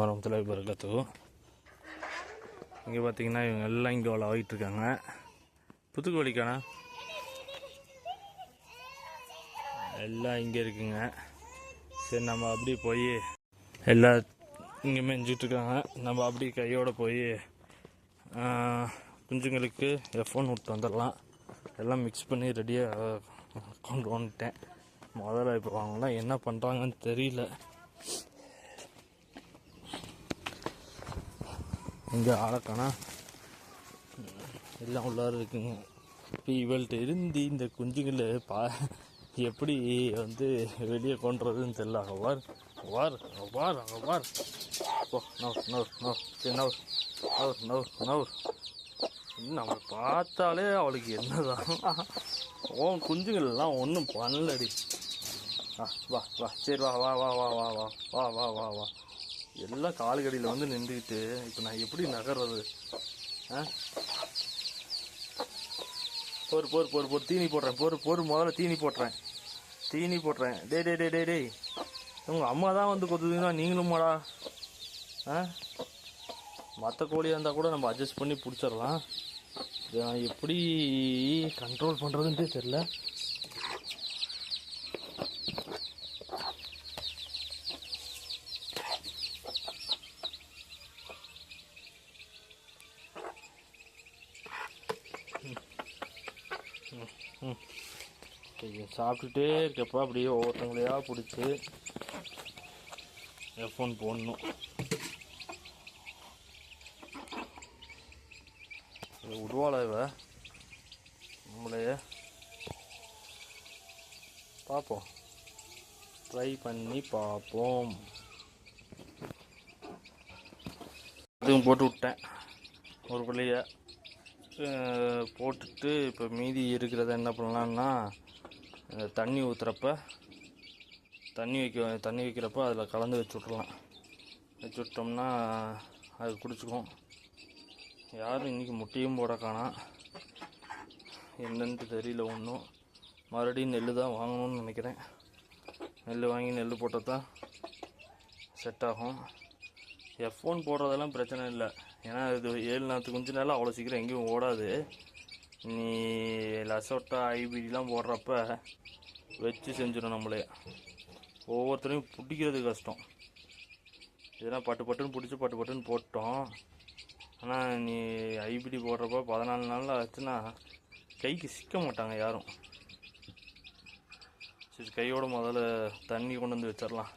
வரமத்துலாய் பரகத்து இங்கே பார்த்தீங்கன்னா இவங்க எல்லாம் இங்கே விளாடிட்டு இருக்காங்க. புத்துக்கோழிக்கானா எல்லாம் இங்கே இருக்குங்க. சரி நம்ம அப்படியே போய் எல்லா இங்கே மேய்ஞ்சிட்டு இருக்காங்க. நம்ம அப்படியே கையோடு போய் குஞ்சுங்களுக்கு எஃப்ஒன் விட்டு வந்துடலாம். எல்லாம் மிக்ஸ் பண்ணி ரெடியாக கொண்டு வந்துட்டேன். முதல்ல இப்போ அவங்களாம் என்ன பண்ணுறாங்கன்னு தெரியல. இங்கே ஆளக்கானா? எல்லாம் உள்ளார இருக்குங்க. இப்போ இவள்கிட்ட இருந்து இந்த குஞ்சுங்களை பா எப்படி வந்து வெளியே கொண்டுறதுன்னு தெரியல. அங்கே வார் வார் அங்கே வார் அங்கே வார் ஓ நவர் நவர் நவர் சரி நவர் நவர் நவர் நம்ம பார்த்தாலே அவளுக்கு என்னதான்? உன் குஞ்சுகள் ஒன்றும் பண்ணலடி. ஆ வா வா. சரி வா வா வா வா வா வா வா வா வா வா. எல்லாம் கால்கடியில் வந்து நின்றுக்கிட்டு இப்போ நான் எப்படி நகர்றது? ஆ? போர் போர் போர் போர். தீனி போடுறேன். போர் போர் முதல்ல தீனி போட்டுறேன் தீனி போட்டுறேன் டே டே டே டே டேய். உங்கள் அம்மா தான் வந்து கொத்துதுன்னா நீங்களும்மாடா ஆ? மற்ற கோழியாக இருந்தால் கூட நம்ம அட்ஜஸ்ட் பண்ணி பிடிச்சிடலாம். இதை எப்படி கண்ட்ரோல் பண்ணுறதுன்றே தெரில இதை சாப்பிட்டுட்டே இருக்கப்ப அப்படியே ஒவ்வொருத்தங்களையா பிடிச்சி எஃப்ஒன் போடணும். விடுவாளா இவ? நம்மளையே. பார்ப்போம். ட்ரை பண்ணி பார்ப்போம். அதுவும் போட்டு விட்டேன். ஒரு பிள்ளைய. போட்டுட்டு இப்போ மீதி இருக்கிறத என்ன பண்ணலான்னா தண்ணி ஊற்றுறப்ப தண்ணி வைக்க தண்ணி வைக்கிறப்ப அதில் கலந்து வச்சு விட்றலாம் வச்சு விட்டோம்னா அது குடிச்சிக்கும். யாரும் இன்றைக்கி முட்டையும் போட காணாம் என்னன்ட்டு தெரியல ஒன்றும் மறுபடியும் நெல் தான் வாங்கணும்னு நினைக்கிறேன். நெல் வாங்கி நெல் போட்டால் தான் செட் ஆகும் எஃப்ஒன் போடுறதெல்லாம் பிரச்சனை இல்லை. ஏன்னா இது ஏழு நாற்று குஞ்சு நாள் அவ்வளோ சீக்கிரம் எங்கேயும் ஓடாது. நீ லசோட்டா ஐபிடிலாம் போடுறப்ப வச்சு செஞ்சிடும் நம்மளே. ஒவ்வொருத்தரையும் பிடிக்கிறது கஷ்டம். இதெல்லாம் பட்டு பட்டுன்னு பிடிச்சி பட்டு பட்டுன்னு போட்டோம். ஆனால் நீ ஐபிடி போடுறப்ப பதினாலு நாளில் ஆச்சுன்னா கைக்கு சிக்க மாட்டாங்க யாரும். சரி கையோட முதல்ல தண்ணி கொண்டு வந்து வச்சிடலாம்